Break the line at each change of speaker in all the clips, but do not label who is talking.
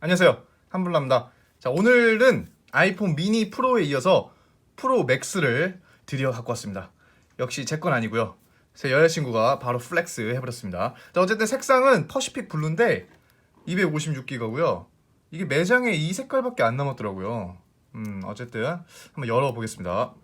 안녕하세요. 한블라입니다. 자, 오늘은 아이폰 미니 프로에 이어서 프로 맥스를 드디어 갖고 왔습니다. 역시 제 건 아니고요. 제 여자친구가 바로 플렉스 해버렸습니다. 자, 어쨌든 색상은 퍼시픽 블루인데 256기가고요. 이게 매장에 이 색깔밖에 안 남았더라고요. 음, 어쨌든 한번 열어보겠습니다.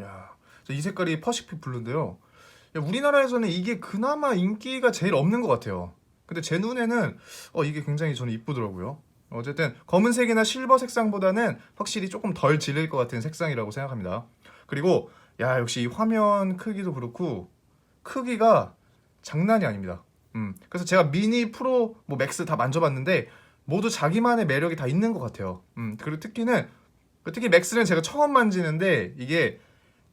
야, 저 이 색깔이 퍼시픽 블루인데요. 야, 우리나라에서는 이게 그나마 인기가 제일 없는 것 같아요. 근데 제 눈에는 어, 이게 굉장히 저는 이쁘더라고요. 어쨌든 검은색이나 실버 색상보다는 확실히 조금 덜 질릴 것 같은 색상이라고 생각합니다. 그리고 야 역시 이 화면 크기도 그렇고 크기가 장난이 아닙니다. 음, 그래서 제가 미니, 프로, 뭐 맥스 다 만져봤는데 모두 자기만의 매력이 다 있는 것 같아요. 음, 그리고 특히는 특히 맥스는 제가 처음 만지는데 이게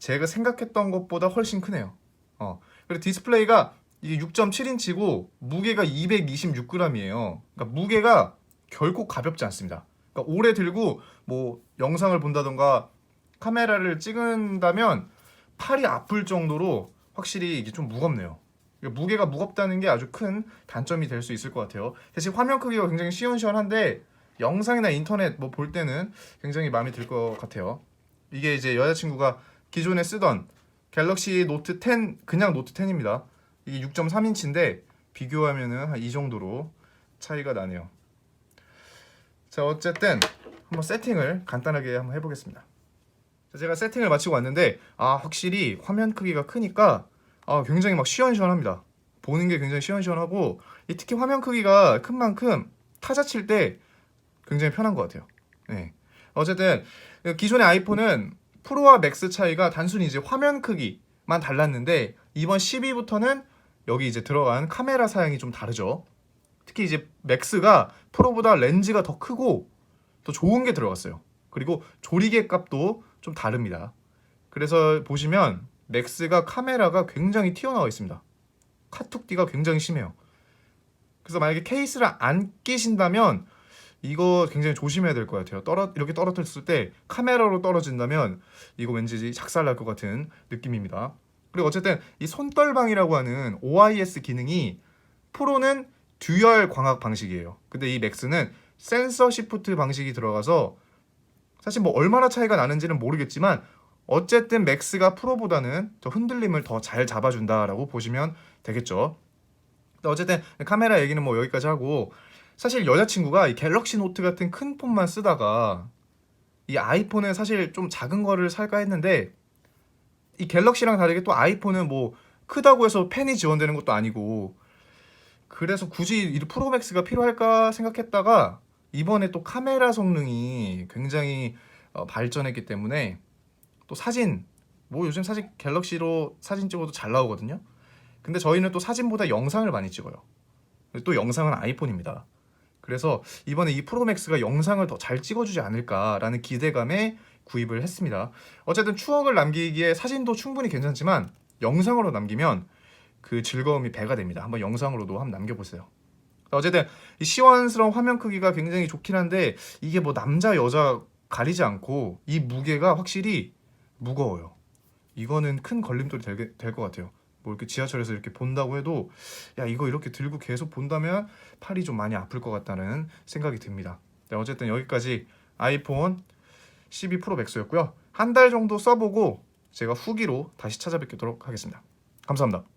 제가 생각했던 것보다 훨씬 크네요. 어. 그리고 디스플레이가 이게 6.7인치고 무게가 226g이에요. 그러니까 무게가 결코 가볍지 않습니다. 그러니까 오래 들고 뭐 영상을 본다던가 카메라를 찍은다면 팔이 아플 정도로 확실히 이게 좀 무겁네요. 그러니까 무게가 무겁다는 게 아주 큰 단점이 될 수 있을 것 같아요. 대신 화면 크기가 굉장히 시원시원한데 영상이나 인터넷 뭐 볼 때는 굉장히 마음에 들 것 같아요. 이게 이제 여자친구가 기존에 쓰던 갤럭시 노트 10 그냥 노트 10입니다. 이게 6.3인치인데 비교하면은 한 이 정도로 차이가 나네요. 자 어쨌든 한번 세팅을 간단하게 한번 해보겠습니다. 자, 제가 세팅을 마치고 왔는데 아 확실히 화면 크기가 크니까 아 굉장히 막 시원시원합니다. 보는 게 굉장히 시원시원하고 이 특히 화면 크기가 큰 만큼 타자 칠 때 굉장히 편한 것 같아요. 네. 어쨌든 기존의 아이폰은 프로와 맥스 차이가 단순히 이제 화면 크기만 달랐는데 이번 12부터는 여기 이제 들어간 카메라 사양이 좀 다르죠. 특히 이제 맥스가 프로보다 렌즈가 더 크고 더 좋은 게 들어갔어요. 그리고 조리개 값도 좀 다릅니다. 그래서 보시면 맥스가 카메라가 굉장히 튀어나와 있습니다. 카툭띠가 굉장히 심해요. 그래서 만약에 케이스를 안 끼신다면 이거 굉장히 조심해야 될 것 같아요. 떨어 이렇게 떨어뜨렸을 때 카메라로 떨어진다면 이거 왠지 작살날 것 같은 느낌입니다. 그리고 어쨌든 이 손떨방이라고 하는 OIS 기능이 프로는 듀얼 광학 방식이에요. 근데 이 맥스는 센서 시프트 방식이 들어가서 사실 뭐 얼마나 차이가 나는지는 모르겠지만 어쨌든 맥스가 프로보다는 더 흔들림을 더 잘 잡아준다라고 보시면 되겠죠. 어쨌든 카메라 얘기는 뭐 여기까지 하고 사실 여자친구가 이 갤럭시 노트 같은 큰 폰만 쓰다가 이 아이폰은 사실 좀 작은 거를 살까 했는데 이 갤럭시랑 다르게 또 아이폰은 뭐 크다고 해서 펜이 지원되는 것도 아니고 그래서 굳이 이 프로맥스가 필요할까 생각했다가 이번에 또 카메라 성능이 굉장히 어, 발전했기 때문에 또 사진 뭐 요즘 사실 갤럭시로 사진 찍어도 잘 나오거든요. 근데 저희는 또 사진보다 영상을 많이 찍어요. 또 영상은 아이폰입니다. 그래서 이번에 이 프로맥스가 영상을 더 잘 찍어주지 않을까라는 기대감에 구입을 했습니다. 어쨌든 추억을 남기기에 사진도 충분히 괜찮지만 영상으로 남기면 그 즐거움이 배가 됩니다. 한번 영상으로도 한번 남겨보세요. 어쨌든 이 시원스러운 화면 크기가 굉장히 좋긴 한데 이게 뭐 남자 여자 가리지 않고 이 무게가 확실히 무거워요. 이거는 큰 걸림돌이 될 것 같아요. 뭐 이렇게 지하철에서 이렇게 본다고 해도 야 이거 이렇게 들고 계속 본다면 팔이 좀 많이 아플 것 같다는 생각이 듭니다. 네, 어쨌든 여기까지 아이폰 12 프로 맥스였고요. 한 달 정도 써보고 제가 후기로 다시 찾아뵙도록 하겠습니다. 감사합니다.